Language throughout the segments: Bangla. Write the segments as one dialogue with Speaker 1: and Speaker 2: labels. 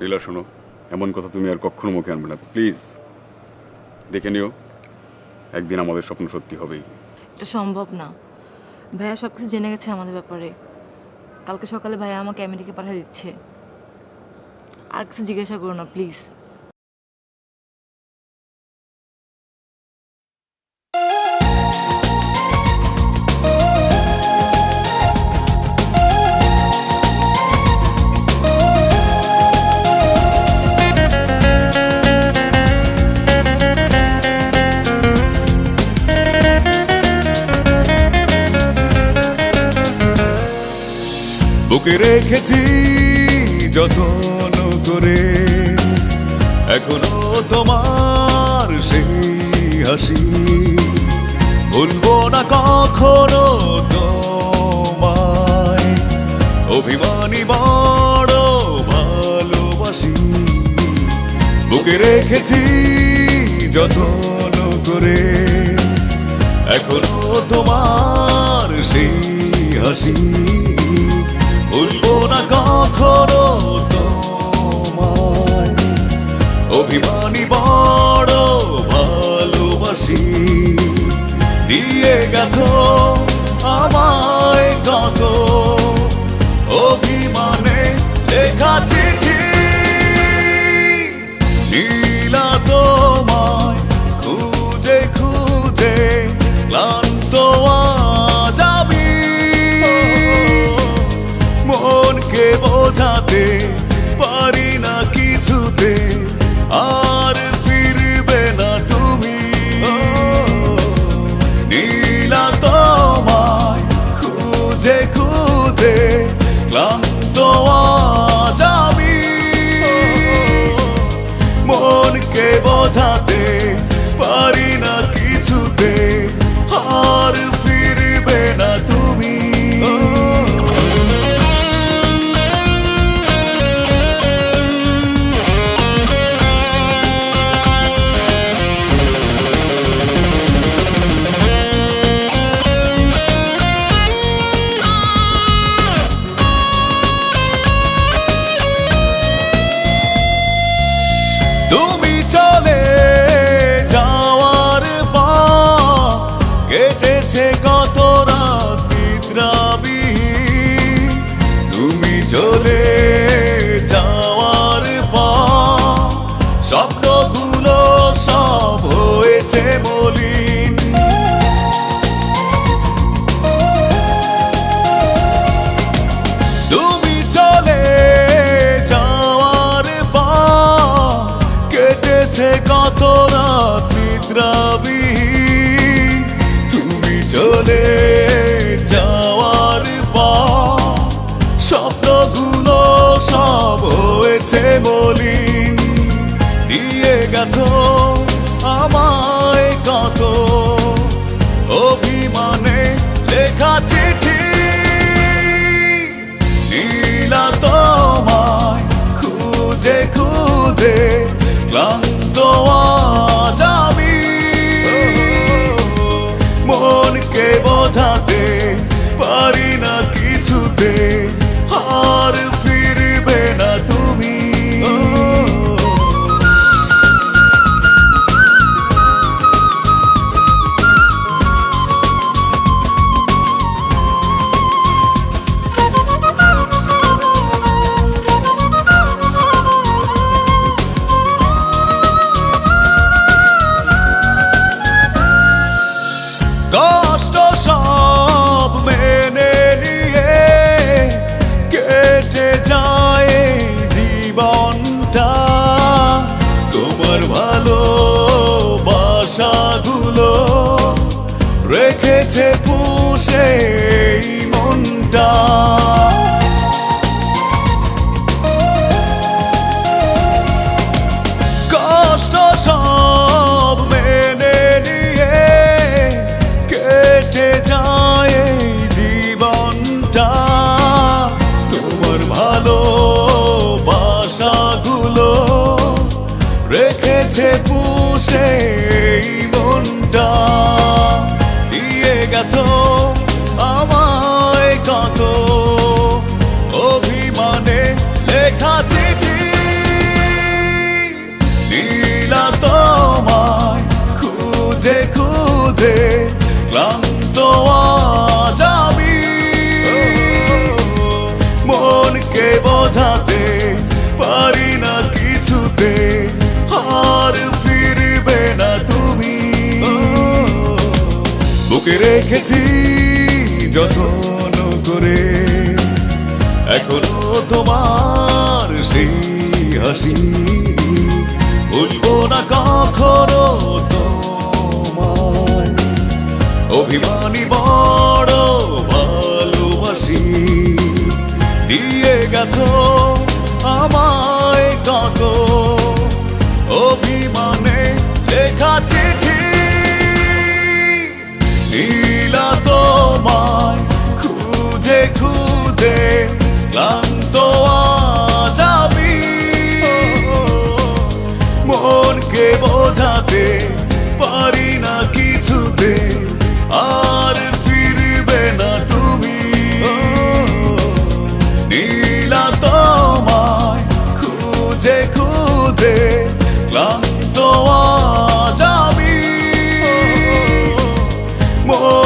Speaker 1: নীলা শোনো। এমন কথা তুমি আর কখনো মুখে আনবে না। প্লিজ, দেখে নিও, একদিন আমাদের স্বপ্ন সত্যি হবেই।
Speaker 2: এটা সম্ভব না। ভাইয়া সব কিছু জেনে গেছে আমাদের ব্যাপারে। কালকে সকালে ভাইয়া আমাকে আমেরিকা পাঠিয়ে দিচ্ছে। আর কিছু জিজ্ঞাসা করো না, প্লিজ।
Speaker 3: বুকে রেখেছি যত্ন করে। এখনও তোমার সেই হাসি। ভুলবো না কখনো তোমায়। অভিমানী বড় ভালোবাসি। বুকে রেখেছি যত্ন করে। এখনও তোমার সেই হাসি। ভুলবো না কখনো তোমায়। অভিমানী বড় ভালোবাসি। দিয়ে গেছো কিছুতে আর কেটেছে কত রাত নিদ্রাবিহীন। তুমি চলে যাওয়ার পর স্বপ্নগুলো সব হয়েছে তুমি চলে যাওয়ার কেটেছে কত রাত চলে যাওয়ার পর স্বপ্নগুলো সব হয়েছে মলিন। দিয়ে গেছো আমায় কত? অভিমানে লেখা চিঠি। নীলা তোমায় খুঁজে খুঁজে ক্লান্ত কিছুতে এই মনটা। কষ্ট সব মেনে নিয়ে কেটে যায় জীবনটা। তোমার ভালো বাসাগুলো রেখেছে পুষে মনটা। দিয়ে গেছো ক্লান্ত আমি মনকে বোঝাতে পারি না কিছুতে আর ফিরবে না তুমি। বুকে রেখেছি যতন করে, এখনও তোমার সেই হাসি। অভিমানী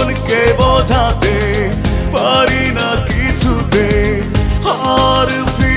Speaker 3: মনকে বোঝাতে পারি না কিছুতে। হার ফির